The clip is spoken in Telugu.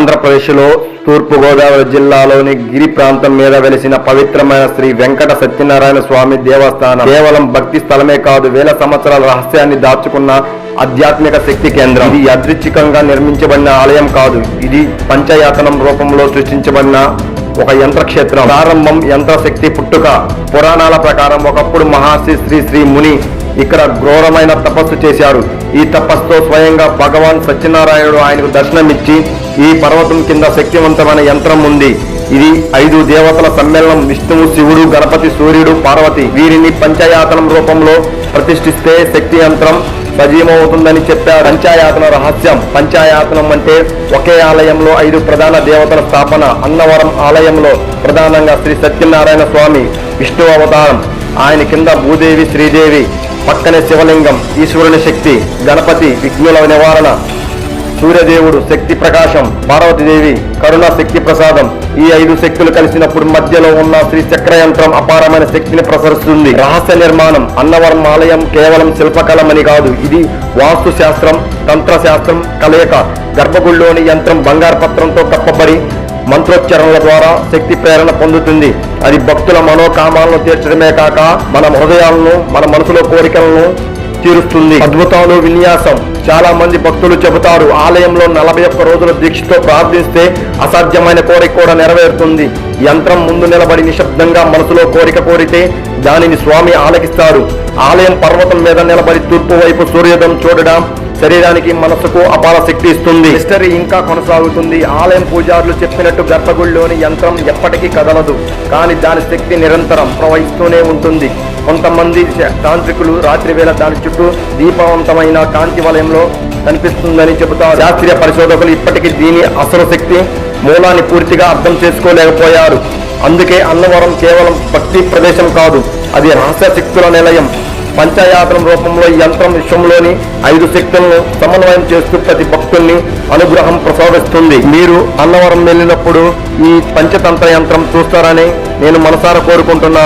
ఆంధ్రప్రదేశ్లో తూర్పుగోదావరి జిల్లాలోని గిరి ప్రాంతం మీద వెలిసిన పవిత్రమైన శ్రీ వెంకట సత్యనారాయణ స్వామి దేవస్థానం. కేవలం భక్తి స్థలమే కాదు వేల సంవత్సరాల రహస్యాన్ని దాచుకున్న ఆధ్యాత్మిక శక్తి కేంద్రం. ఇది యాదృచ్ఛికంగా నిర్మించబడిన ఆలయం కాదు ఇది పంచయాతనం రూపంలో సృష్టించబడిన ఒక యంత్రక్షేత్రం. ప్రారంభం యంత్రశక్తి పుట్టుక. పురాణాల ప్రకారం ఒకప్పుడు మహర్షి శ్రీ శ్రీ ముని ఇక్కడ ఘోరమైన తపస్సు చేశారు. ఈ తపస్సుతో స్వయంగా భగవాన్ సత్యనారాయణుడు ఆయనకు దర్శనమిచ్చి ఈ పర్వతం కింద శక్తివంతమైన యంత్రం ఉంది. ఇది ఐదు దేవతల సమ్మేళనం. విష్ణువు శివుడు గణపతి సూర్యుడు పార్వతి వీరిని పంచయాతనం రూపంలో ప్రతిష్ఠిస్తే శక్తి యంత్రం సజీవమవుతుందని చెప్పారు. పంచాయాతన రహస్యం. పంచాయాతనం అంటే ఒకే ఆలయంలో ఐదు ప్రధాన దేవతల స్థాపన. అన్నవరం ఆలయంలో ప్రధానంగా శ్రీ సత్యనారాయణ స్వామి విష్ణు అవతారం. ఆయన కింద భూదేవి శ్రీదేవి పక్కనే శివలింగం ఈశ్వరుని శక్తి గణపతి విఘ్నుల నివారణ సూర్యదేవుడు శక్తి ప్రకాశం పార్వతీదేవి కరుణ శక్తి ప్రసాదం. ఈ ఐదు శక్తులు కలిసినప్పుడు మధ్యలో ఉన్న శ్రీ చక్ర యంత్రం అపారమైన శక్తిని ప్రసరిస్తుంది. రహస్య నిర్మాణం అన్నవరం ఆలయం కేవలం శిల్పకళమని కాదు. ఇది వాస్తు శాస్త్రం తంత్ర శాస్త్రం కలయిక. గర్భగుడిలోని యంత్రం బంగారు పత్రంతో కప్పబడి మంత్రోచ్చరణల ద్వారా శక్తి ప్రేరణ పొందుతుంది. అది భక్తుల మనోకామాలను తీర్చడమే కాక మన హృదయాలను మన మనసులో కోరికలను తీరుస్తుంది. అద్భుతాలు విన్యాసం. చాలా మంది భక్తులు చెబుతారు ఆలయంలో నలభై ఒక్క రోజుల దీక్షతో ప్రార్థిస్తే అసాధ్యమైన కోరిక కూడా నెరవేరుతుంది. యంత్రం ముందు నిలబడి నిశ్శబ్దంగా మనసులో కోరిక కోరితే దానిని స్వామి ఆలకిస్తారు. ఆలయం పర్వతం మీద నిలబడి తూర్పు వైపు సూర్యోదయం చూడడం శరీరానికి మనసుకు అపార శక్తి ఇస్తుంది. హిస్టరీ ఇంకా కొనసాగుతుంది. ఆలయం పూజారులు చెప్పినట్టు గర్భగుడిలోని యంత్రం ఎప్పటికీ కదలదు. కానీ దాని శక్తి నిరంతరం ప్రవహిస్తూనే ఉంటుంది. కొంతమంది తాంత్రికులు రాత్రి వేళ దాని చుట్టూ దీపవంతమైన కాంతి వలయంలో కనిపిస్తుందని చెబుతారు. శాస్త్రీయ పరిశోధకులు ఇప్పటికీ దీని అసలు శక్తి మూలాన్ని పూర్తిగా అర్థం చేసుకోలేకపోయారు. అందుకే అన్నవరం కేవలం భక్తి ప్రదేశం కాదు అది రహస్య శక్తుల నిలయం. పంచయాత్రం రూపంలో ఈ యంత్రం విశ్వంలోని ఐదు శక్తులను సమన్వయం చేస్తూ ప్రతి భక్తుల్ని అనుగ్రహం ప్రసాదిస్తుంది. మీరు అన్నవరం వెళ్ళినప్పుడు ఈ పంచతంత్ర యంత్రం చూస్తారని నేను మనసారా కోరుకుంటున్నాను.